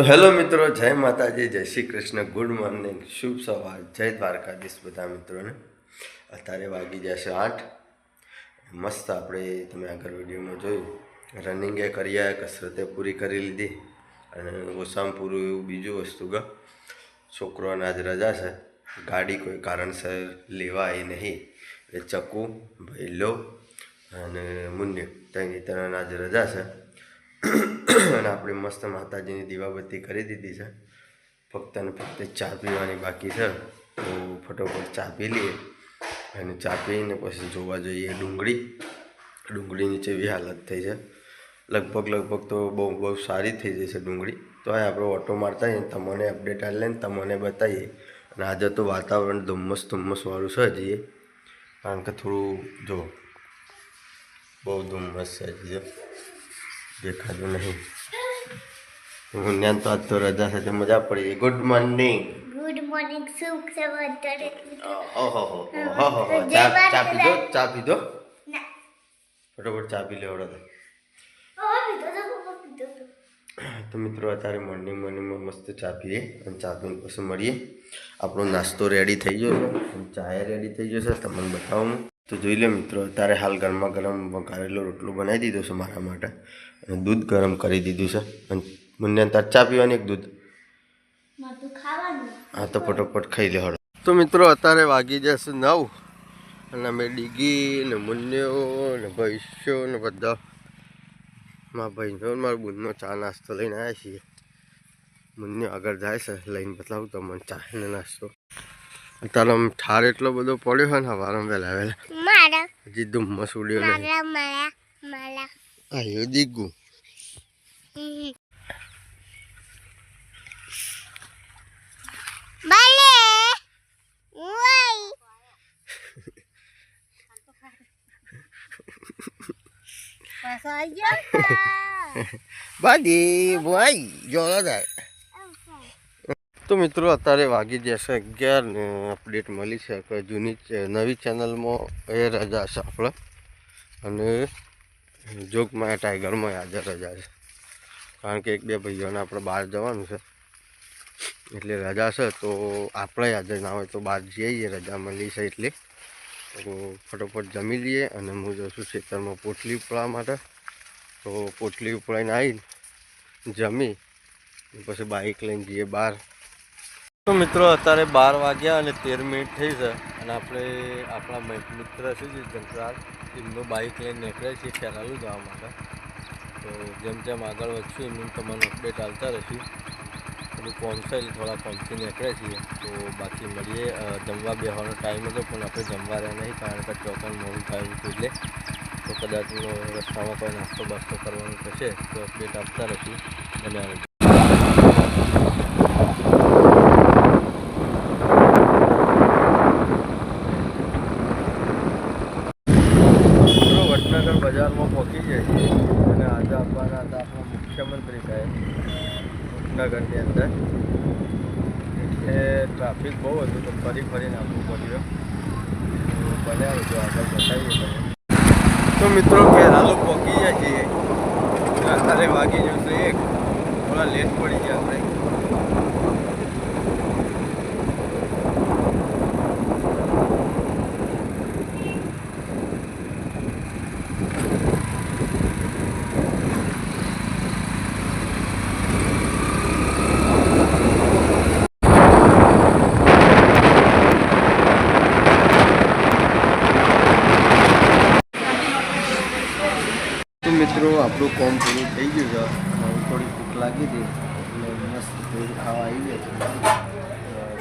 તો હેલો મિત્રો, જય માતાજી, જય શ્રી કૃષ્ણ. Good morning. શુભ સવાર. જય દ્વારકાધીશ બધા મિત્રોને. અત્યારે વાગી જશે આઠ. મસ્ત આપણે તમે આગળ વિડીયોમાં જોયું. રનિંગે કર્યા, કસરતે પૂરી કરી લીધી. અને ઓછામાં પૂરું એવું બીજું વસ્તુ ગ. છોકરોને આજ રજા છે. ગાડી કોઈ કારણસર લેવાય નહીં. નહીં એટલે ભાઈ ભૈલો અને મુન્ય તેની તરફ આજ રજા છે. અને આપણે મસ્ત માતાજીની દીવાબત્તી કરી દીધી છે. ફક્ત ને ફક્ત ચા પીવાની બાકી છે. તો ફટોફટ ચા પી લઈએ. અને ચા પીને પછી જોવા જઈએ ડુંગળી. ડુંગળીની જેવી હાલત થઈ છે. લગભગ લગભગ તો બહુ બહુ સારી થઈ જશે ડુંગળી. તો આ આપણે ઓટો મારતા આવીએ તમને અપડેટ આવી લઈને તમને બતાવીએ. અને આજે તો વાતાવરણ ધુમ્મસ ધુમ્મસવાળું છે હજી. કારણ કે થોડું જો બહુ ધુમ્મસ છે હજી. દેખાતું નહીં હું તો આજ તો રજા સાથે મજા પડી ગઈ ગુડ મોર્નિંગ ગુડ મોર્નિંગ સુખ સવાર દરેક ઓહો ચા ચા પીધો ચા પીધો ના ફટોફટ ચા પી લેવડો તો હવે પીધો તો પપ્પા પીધો તો તો મિત્રો અત્યારે મોર્નિંગ મોર્નિંગમાં મસ્ત ચા પીએ અને ચા પીને પછી મળીએ આપણો નાસ્તો રેડી થઈ ગયો છે અને ચાય રેડી થઈ ગયો છે તમને બતાવું હું. તો જોઈ લે મિત્રો અત્યારે હાલ ગરમા ગરમ વઘારેલો રોટલો બનાવી દીધો છે મારા માટે. અને દૂધ ગરમ કરી દીધું છે. અને મને તાર ચા પીવાની એક દૂધ. હા તો ફટોફટ ખાઈ લે હળો. તો મિત્રો અત્યારે વાગી જશે નવ. અને અમે ડીગી ને મુન્યો ને ભૈસ્યો ને બધા મારા ભાઈનો ને મારા બુનનો ચા નાસ્તો લઈને આવ્યા છીએ. મુન્યો આગળ જાય છે લઈને બતાવું તમને ચા ને નાસ્તો. અત્યારે આમ ઠાર એટલો બધો પડ્યો હોય ને હવારમાં વહેલા વહેલા. હજી ધુમ્મસ ઉડ્યો નહીં મારા મારા મારા આવ્યો દીગું ભલે ઓય પાછો આવી ગયો બાજી ભાઈ જોડો થાય તો મિત્રો અત્યારે વાગી જશે અગિયાર અપડેટ મળી છે કે જૂની નવી ચેનલમાં એ રજા છે આપણે અને જોગમાં ટાઈગરમાં આજે રજા છે. કારણ કે એક બે ભાઈઓને આપણે બહાર જવાનું છે. એટલે રજા છે તો આપણે આજે ના હોય તો બહાર જઈએ, રજા મળી છે એટલે. તો ફટોફટ જમી લઈએ અને હું જશું ખેતરમાં પોટલી ઉપડવા માટે. તો પોટલી ઉપડાઈને આવીને જમી, પછી બાઇક લઈને જઈએ બહાર. મિત્રો, અત્યારે બાર વાગ્યા અને તેર મિનિટ થઈ છે અને આપણે આપણા મિત્ર છે જે જંતરાજ એમનું બાઇક લઈને નીકળે છે ખેરાલુ જવા માટે. તો જેમ જેમ આગળ વધશું એમનું તમને અપડેટ આવતા રહીશું. થોડું પહોંચાય થોડા પહોંચી નીકળે છીએ. તો બાકી મળીએ જમવા બેહવાનો ટાઈમ હતો, પણ આપણે જમવા રહ્યા નહીં, કારણ કે ચોકન મોડું થયું હતું એટલે. તો કદાચ રસ્તામાં કોઈ નાસ્તો બાસ્તો કરવાનું થશે, તો અપડેટ આપતા રહીશું. બન્યા રહેજો. મિત્રો વડનગર બજારમાં પહોંચી જાય છે અને આજે આવવાના હતા મુખ્યમંત્રી સાહેબ વડનગરની અંદર. એટલે ટ્રાફિક બહુ હતું તો ફરી ફરીને આપવું પડ્યું. તો ભલે રહેજો આગળ બતાવીએ તો. મિત્રો કેરાલો પહોંચી જાય છીએ અત્યારે વાગી જશે એક, થોડા લેટ પડી ગયા આપણે તો મિત્રો આપણું કોમ પૂરું થઈ ગયું છે. થોડી ભૂખ લાગી હતી. એટલે મસ્ત ભેળ ખાવા આવી ગયા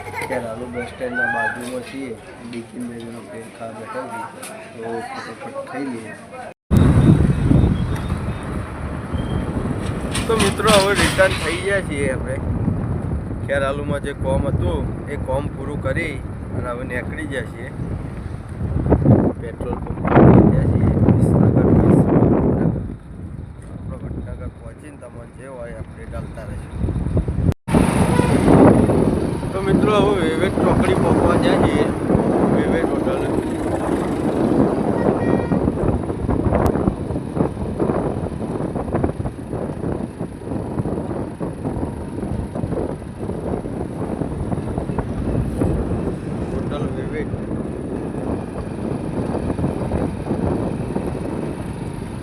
છે. ખેરાલુ બસ સ્ટેન્ડના બાજુમાં છીએ. ડીકી બેગનો ભેર ખાવા બેઠા છીએ તો ફટાફટ ખાઈ લઈએ. તો મિત્રો, હવે રિટર્ન થઈ ગયા છીએ આપણે. ખેરાલુમાં જે કોમ હતું, એ કોમ પૂરું કરી અને હવે નીકળી ગયા છીએ. પેટ્રોલ પંપ વિવેક ચોકડી પહોંચવા જ્યાં જઈએ. વિવેક હોટલ. હોટલ વિવેક.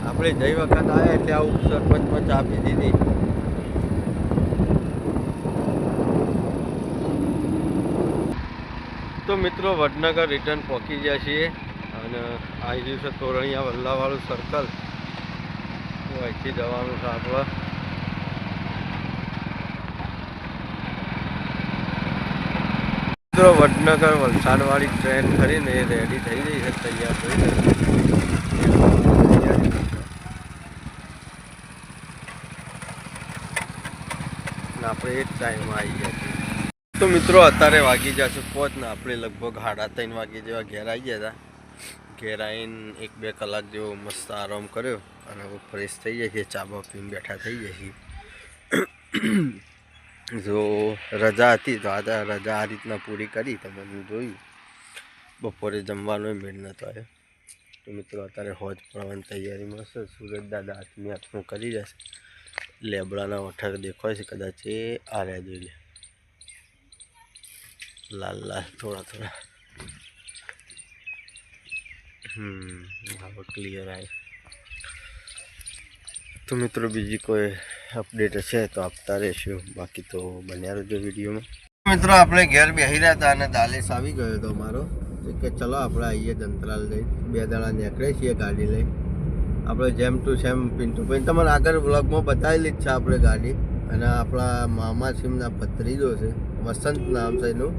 આપણે જઈ વખત આવ્યા એટલે આવું સરપંચ ચા આપી દીધી તો મિત્રો વડનગર રિટર્ન પહોંચી ગયા છીએ અને આવી દિવસે તોરણિયા વલ્લાવાળું સર્કલ તો અહીંથી જવાનું છે મિત્રો વડનગર વલસાડવાળી ટ્રેન ખરીને એ રેડી થઈ ગઈ છે, તૈયાર થઈ ગઈ આપણે એ જ ટાઈમ આવી ગયા છીએ. તો મિત્રો, અત્યારે વાગી જશે પહોંચ ને આપણે લગભગ સાડા ત્રણ વાગે જેવા ઘેર આવી ગયા હતા. ઘેર આવીને એક બે કલાક જેવો મસ્ત આરામ કર્યો અને હવે ફ્રેશ થઈ જાય છે ચાબા પીને બેઠા થઈ જાય છે જો રજા હતી તો આજે રજા આ રીતના પૂરી કરી તમે જોયું બપોરે જમવાનો મેળ નહોતો આવ્યો. તો મિત્રો, અત્યારે હોજ પડવાની તૈયારીમાં છે. સુરત દાદા હાથમી હાથમાં કરી જશે લેબડાના વઠાક દેખાય છે, કદાચ એ આ રહ્યા જોઈ લે. લાલ લાલ, થોડા થોડા. હમ હવે ક્લિયર આવે તો મિત્રો, બીજી કોઈ અપડેટ હશે તો આપતા રહેશું. બાકી તો બન્યા રહેજો વિડીયોમાં. મિત્રો, આપણે ઘેર બેસી રહ્યા હતા અને દાલેસ આવી ગયો હતો મારો કે ચલો આપણે આવીએ દંતરાલ લઈ. બે દાડા નીકળે છીએ ગાડી લઈ. આપણે જેમ ટુ સેમ પિન્ટુ ભાઈ, તમારે આગળ બ્લોગમાં બતાવેલી જ છે આપણે ગાડી. અને આપણા મામા સિમના ભત્રીજો છે, વસંત નામ છે એનું.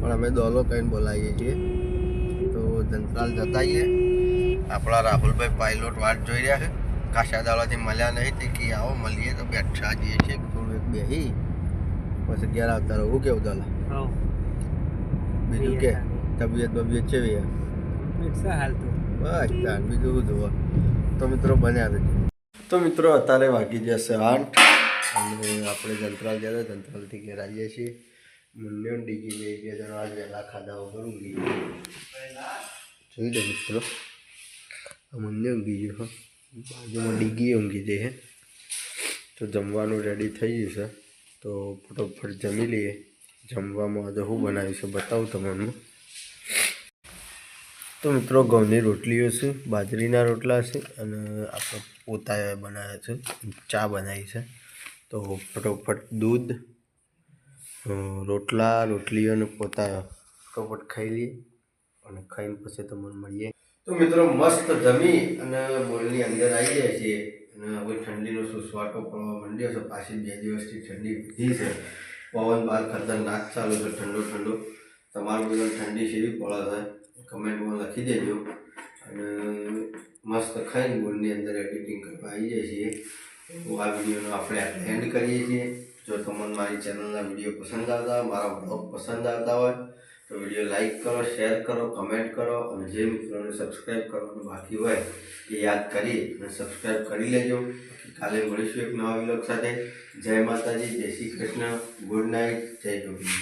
પણ અમે દોલો કહીને બોલાવીએ છીએ. તો જંત્રાલ જતા આવીએ. આપણા રાહુલભાઈ પાયલોટ વાટ જોઈ રહ્યા છે. કાશા દાડાથી મળ્યા નહીં તે કે આવો મળીએ તો બેઠા જઈએ છીએ. થોડું એક બેહી. પછી ઘેર આવતા રહું. કેવું દાલા? બીજું કે તબિયત બબિયત છે? હાલ તો. બસ તાર બીજું શું જોવા તો મિત્રો બન્યા રહેજો. તો મિત્રો અત્યારે વાગી જશે આઠ. અને આપણે જંત્રાલ ગયા હતા જંત્રાલથી ઘેર આવીએ છીએ. મુન્યો ડીગી બે બે જણા આજ વહેલા ખાધા વગર ઊંઘી. જોઈ લો મિત્રો, આ મુન્યો ઊંઘી ગયો, હો. બાજુમાં ડીગી ઊંઘી જઈ હે. તો જમવાનું રેડી થઈ ગયું છે. તો ફટોફટ જમી લઈએ. જમવામાં આજે શું બનાવ્યું છે બતાવું તમને. તો મિત્રો, ઘઉંની રોટલીઓ છે, બાજરીના રોટલા છે અને આપણે પોતાએ બનાવ્યા છે, ચા બનાવી છે. તો ફટોફટ દૂધ રોટલા, રોટલીઓ અને પોતા ફટોફટ ખાઈ લઈએ અને ખાઈને પછી તમને મળીએ. તો મિત્રો મસ્ત જમી અને બોલની અંદર આવી જાય છીએ અને હવે ઠંડીનો સુસવાટો પડવા માંડ્યો છે. પાછી બે દિવસથી ઠંડી વધી છે. પવન બહાર ખતરનાક ચાલુ છે. ઠંડો ઠંડો. તમારું બધું ઠંડી સેવી પડે છે. કમેન્ટમાં લખી દેજો. અને મસ્ત ખાઈને બોલની અંદર એડિટિંગ કરવા આવી જાય છીએ તો આ વિડીયોનો આપણે એન્ડ કરીએ છીએ. જો તમને મારી ચેનલના વીડિયો પસંદ આવતા હોય, મારા બ્લોગ પસંદ આવતા હોય, તો વીડિયો લાઈક કરો શેર કરો કમેન્ટ કરો અને જે મિત્રોને સબસ્ક્રાઈબ કરવાનું બાકી હોય એ યાદ કરી અને સબસ્ક્રાઈબ કરી લેજો. કાલે મળીશું એક નવા વિલોક સાથે. જય માતાજી, જય શ્રી કૃષ્ણ. ગુડ નાઇટ જય જોગી